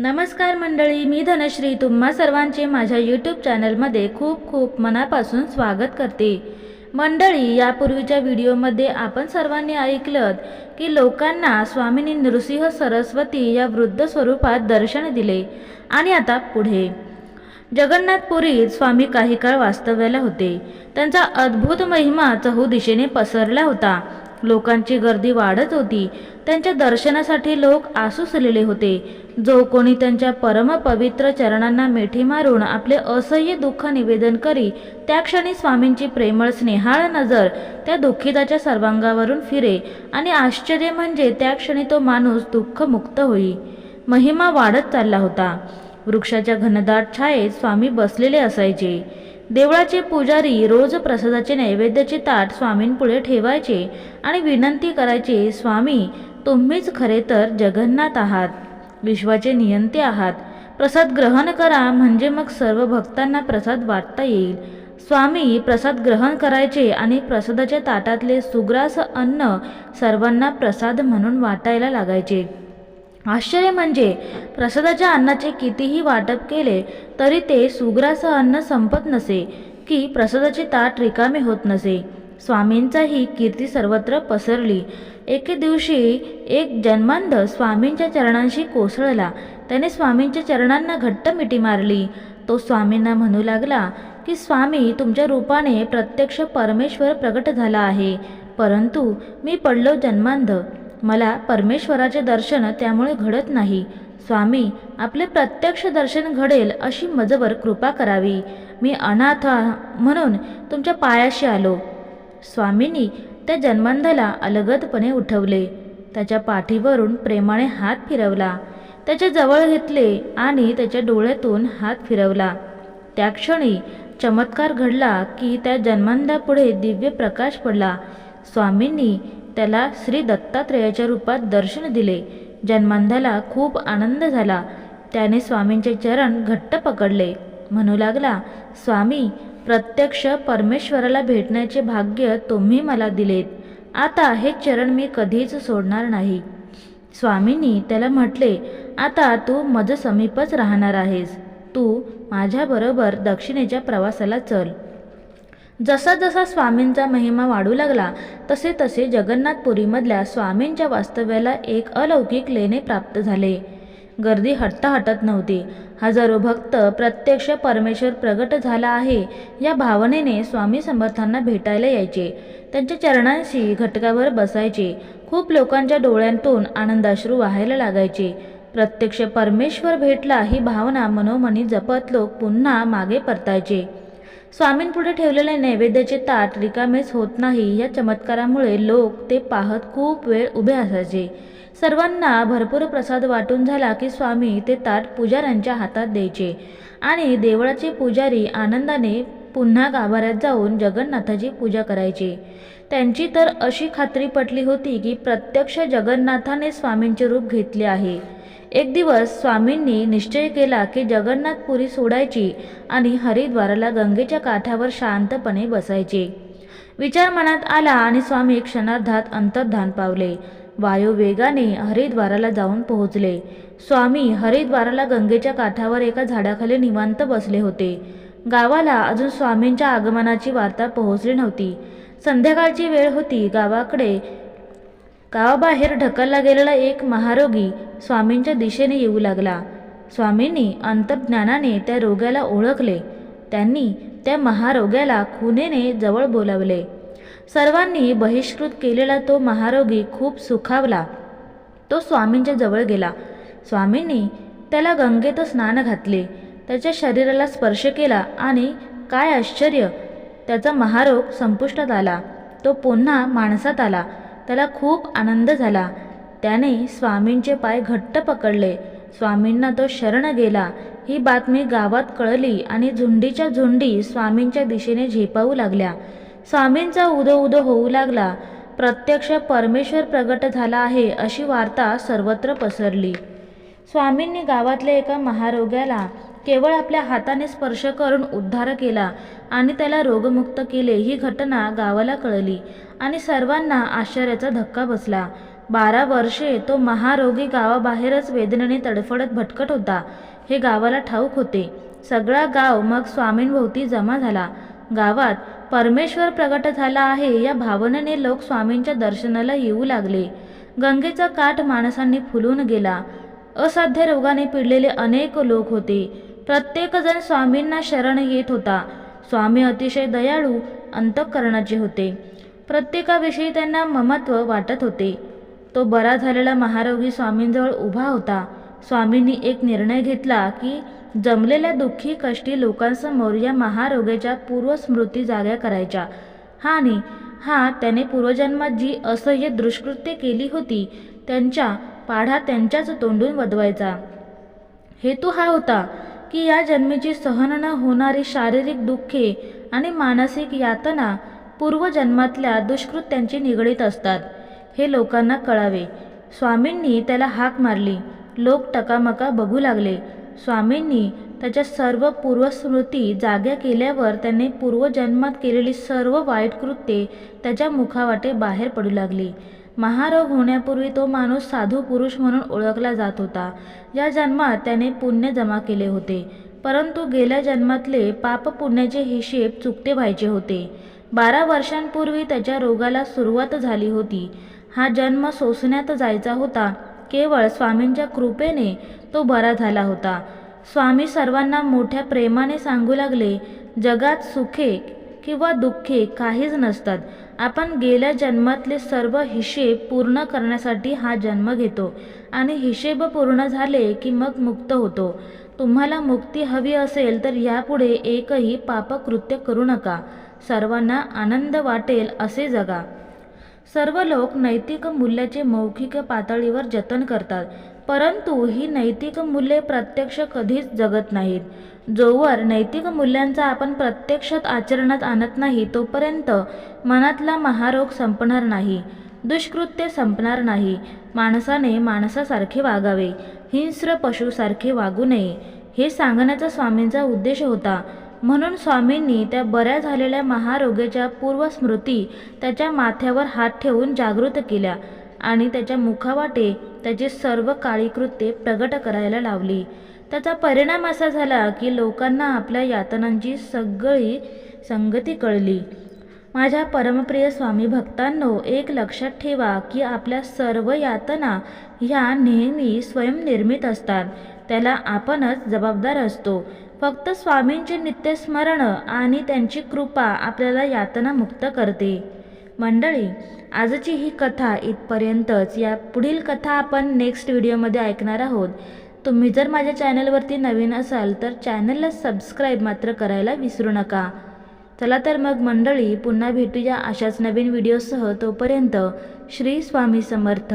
नमस्कार मंडळी मी धनश्री. तुम्हा सर्वांचे माझ्या यूट्यूब चॅनलमध्ये खूप खूप मनापासून स्वागत करते. मंडळी यापूर्वीच्या व्हिडिओमध्ये आपण सर्वांनी ऐकलं की लोकांना स्वामिनी नृसिंह सरस्वती या वृद्ध स्वरूपात दर्शन दिले आणि आता पुढे. जगन्नाथपुरीत स्वामी काही काळ वास्तव्याला होते. त्यांचा अद्भुत महिमा चहू दिशेने पसरला होता. लोकांची गर्दी वाढत होती. त्यांच्या दर्शनासाठी लोक आसुसलेले होते. जो कोणी त्यांच्या परमपवित्र चरणांना मिठी मारून आपले असह्य दुःख निवेदन करी त्या क्षणी स्वामींची प्रेमळ स्नेहाळ नजर त्या दुःखिताच्या सर्वांगावरून फिरे आणि आश्चर्य म्हणजे त्या क्षणी तो माणूस दुःखमुक्त होई. महिमा वाढत चालला होता. वृक्षाच्या घनदाट छायेत स्वामी बसलेले असायचे. देवळाचे पुजारी रोज प्रसादाचे नैवेद्याचे ताट स्वामींपुढे ठेवायचे आणि विनंती करायचे स्वामी तुम्हीच खरे तर जगन्नाथ आहात विश्वाचे नियंते आहात. प्रसाद ग्रहण करा म्हणजे मग सर्व भक्तांना प्रसाद वाटता येईल. स्वामी प्रसाद ग्रहण करायचे आणि प्रसादाच्या ताटातले सुग्रास अन्न सर्वांना प्रसाद म्हणून वाटायला लागायचे. आश्चर्य म्हणजे प्रसादाच्या अन्नाचे कितीही वाटप केले तरी ते सुग्रासह अन्न संपत नसे की प्रसादाचे ताट रिकामे होत नसे. स्वामींचा ही कीर्ती सर्वत्र पसरली. एके दिवशी एक जन्मांध स्वामींच्या चरणांशी कोसळला. त्याने स्वामींच्या चरणांना घट्ट मिठी मारली. तो स्वामींना म्हणू लागला की स्वामी तुमच्या रूपाने प्रत्यक्ष परमेश्वर प्रगट झाला आहे. परंतु मी पडलो जन्मांध. मला परमेश्वराचे दर्शन त्यामुळे घडत नाही. स्वामी आपले प्रत्यक्ष दर्शन घडेल अशी मजवर कृपा करावी. मी अनाथ म्हणून तुमच्या पायाशी आलो. स्वामींनी त्या जन्मांधाला अलगदपणे उठवले. त्याच्या पाठीवरून प्रेमाने हात फिरवला. त्याच्याजवळ घेतले आणि त्याच्या डोळ्यातून हात फिरवला. त्या क्षणी चमत्कार घडला की त्या जन्मांधापुढे दिव्य प्रकाश पडला. स्वामींनी त्याला श्री दत्तात्रेयाच्या रूपात दर्शन दिले. जन्मांधाला खूप आनंद झाला. त्याने स्वामींचे चरण घट्ट पकडले. म्हणू लागला स्वामी प्रत्यक्ष परमेश्वराला भेटण्याचे भाग्य तुम्ही मला दिलेत. आता हे चरण मी कधीच सोडणार नाही. स्वामींनी त्याला म्हटले आता तू मज समीपच राहणार आहेस. तू माझ्याबरोबर दक्षिणेच्या प्रवासाला चल. जसा जसा स्वामींचा महिमा वाढू लागला तसे तसे जगन्नाथपुरीमधल्या स्वामींच्या वास्तव्याला एक अलौकिक लेणे प्राप्त झाले. गर्दी हटता हटत नव्हती. हजारो भक्त प्रत्यक्ष परमेश्वर प्रगट झाला आहे या भावनेने स्वामी समर्थांना भेटायला यायचे. त्यांच्या चरणांशी घटकावर बसायचे. खूप लोकांच्या डोळ्यांतून आनंदाश्रू व्हायला लागायचे. प्रत्यक्ष परमेश्वर भेटला ही भावना मनोमनी जपत लोक पुन्हा मागे परतायचे. स्वामींपुढे ठेवलेले नैवेद्याचे ताट रिकामेच होत नाही. या चमत्कारामुळे लोक ते पाहत खूप वेळ उभे असायचे. सर्वांना भरपूर प्रसाद वाटून झाला की स्वामी ते ताट पुजाऱ्यांच्या हातात द्यायचे आणि देवळाचे पुजारी आनंदाने पुन्हा गाभाऱ्यात जाऊन जगन्नाथाची पूजा करायचे. त्यांची तर अशी खात्री पटली होती की प्रत्यक्ष जगन्नाथाने स्वामींचे रूप घेतले आहे. एक दिवस स्वामींनी निश्चय केला की जगन्नाथपुरी सोडायची आणि हरिद्वाराला गंगेच्या काठावर शांतपणे बसायचे. विचार मनात आला आणि स्वामी क्षणार्धात अंतर्धान पावले. वायुवेगाने हरिद्वाराला जाऊन पोहोचले. स्वामी हरिद्वाराला गंगेच्या काठावर एका झाडाखाली निवांत बसले होते. गावाला अजून स्वामींच्या आगमनाची वार्ता पोहोचली नव्हती. संध्याकाळची वेळ होती. गावाकडे गावाबाहेर ढकलला गेलेला एक महारोगी स्वामींच्या दिशेने येऊ लागला. स्वामींनी अंतर्ज्ञानाने त्या रोग्याला ओळखले. त्यांनी त्या महारोग्याला खुनेने जवळ बोलावले. सर्वांनी बहिष्कृत केलेला तो महारोगी खूप सुखावला. तो स्वामींच्या जवळ गेला. स्वामींनी त्याला गंगेत स्नान घातले. त्याच्या शरीराला स्पर्श केला आणि काय आश्चर्य! त्याचा महारोग संपुष्टात आला. तो पुन्हा माणसात आला. त्याला खूप आनंद झाला. त्याने स्वामींचे पाय घट्ट पकडले. स्वामींना तो शरण गेला. ही बातमी गावात कळली आणि झुंडीच्या झुंडी स्वामींच्या दिशेने झेपावू लागल्या. स्वामींचा उदो उदो होऊ लागला. प्रत्यक्ष परमेश्वर प्रगट झाला आहे अशी वार्ता सर्वत्र पसरली. स्वामींनी गावातल्या एका महारोग्याला केवळ आपल्या हाताने स्पर्श करून उद्धार केला आणि त्याला रोगमुक्त केले ही घटना गावाला कळली आणि सर्वांना आश्चर्याचा धक्का बसला. बारा वर्षे तो महारोगी गावाबाहेरच वेदनेने तडफडत भटकत होता. हे गावाला ठाऊक होते. सगळा गाव मग स्वामींभोवती जमा झाला. गावात परमेश्वर प्रगट झाला आहे या भावनेने लोक स्वामींच्या दर्शनाला येऊ लागले. गंगेचा काठ माणसांनी फुलून गेला. असाध्य रोगाने पिडलेले अनेक लोक होते. प्रत्येकजण स्वामींना शरण येत होता. स्वामी अतिशय दयाळू अंतःकरणाचे होते. प्रत्येकाविषयी त्यांना ममत्व वाटत होते. तो बरा झालेला महारोगी स्वामींजवळ उभा होता. स्वामींनी एक निर्णय घेतला की जमलेल्या दुःखी कष्टी लोकांसमोर या महारोगाच्या पूर्वस्मृती जाग्या करायच्या. हा आणि हा त्याने पूर्वजन्मात जी असह्य दुष्कृत्य केली होती त्यांच्या पाढा त्यांच्याच तोंडून वदवायचा. हेतू हा होता की या जन्मीची सहन न होणारी शारीरिक दुःखे आणि मानसिक यातना पूर्वजन्मातल्या दुष्कृत्यांची निगडीत असतात. हे लोकांना कळावे. स्वामींनी त्याला हाक मारली. लोक टकामका बघू लागले. स्वामींनी त्याच्या सर्व पूर्वस्मृती जाग्या केल्यावर त्याने पूर्वजन्मात केलेली सर्व वाईट कृत्ये त्याच्या मुखावाटे बाहेर पडू लागली. महारोग होण्यापूर्वी तो माणूस साधू पुरुष म्हणून ओळखला जात होता. या जन्मात त्याने पुण्य जमा केले होते. परंतु गेल्या जन्मातले पाप पुण्याचे हिशेब चुकते व्हायचे होते. बारा वर्षांपूर्वी त्याच्या रोगाला सुरुवात झाली होती. हा जन्म सोसण्यात जायचा होता. केवळ स्वामींच्या कृपेने तो बरा झाला होता. स्वामी सर्वांना मोठ्या प्रेमाने सांगू लागले जगात सुखे किंवा दुःखे काहीच नसतात. आपण गेल्या जन्मातले सर्व हिशेब पूर्ण करण्यासाठी हा जन्म घेतो आणि हिशेब पूर्ण झाले की मग मुक्त होतो. तुम्हाला मुक्ती हवी असेल तर यापुढे एकही पापकृत्य करू नका. सर्वांना आनंद वाटेल असे जगा. सर्व लोक नैतिक मूल्याचे मौखिक पातळीवर जतन करतात. परंतु ही नैतिक मूल्ये प्रत्यक्ष कधीच जगत नाहीत. जोवर नैतिक मूल्यांचा आपण प्रत्यक्षात आचरणात आणत नाही तोपर्यंत मनातला महारोग संपणार नाही. दुष्कृत्य संपणार नाही. माणसाने माणसासारखे वागावे. हिंस्र पशुसारखे वागू नये. हे सांगण्याचा स्वामींचा उद्देश होता. म्हणून स्वामींनी त्या बऱ्या झालेल्या महारोग्याच्या पूर्वस्मृती त्याच्या माथ्यावर हात ठेवून जागृत केल्या. आणि त्याच्या मुखावाटे त्याची सर्व काळी कृत्ये प्रगट करायला लावली. त्याचा परिणाम असा झाला की लोकांना आपल्या यातनांची सगळी संगती कळली. माझ्या परमप्रिय स्वामी भक्तांनो एक लक्षात ठेवा की आपल्या सर्व यातना ह्या नेहमी स्वयंनिर्मित असतात. त्याला आपणच जबाबदार असतो. फक्त स्वामींचे नित्यस्मरण आणि त्यांची कृपा आपल्याला यातना मुक्त करते. मंडळी आजची ही कथा इथपर्यंतच. या पुढील कथा आपण नेक्स्ट व्हिडिओमध्ये ऐकणार आहोत. तुम्ही जर माझ्या चॅनलवरती नवीन असाल तर चॅनलला सबस्क्राईब मात्र करायला विसरू नका. चला तर मग मंडळी पुन्हा भेटूया अशाच नवीन व्हिडिओसह तोपर्यंत श्री स्वामी समर्थ.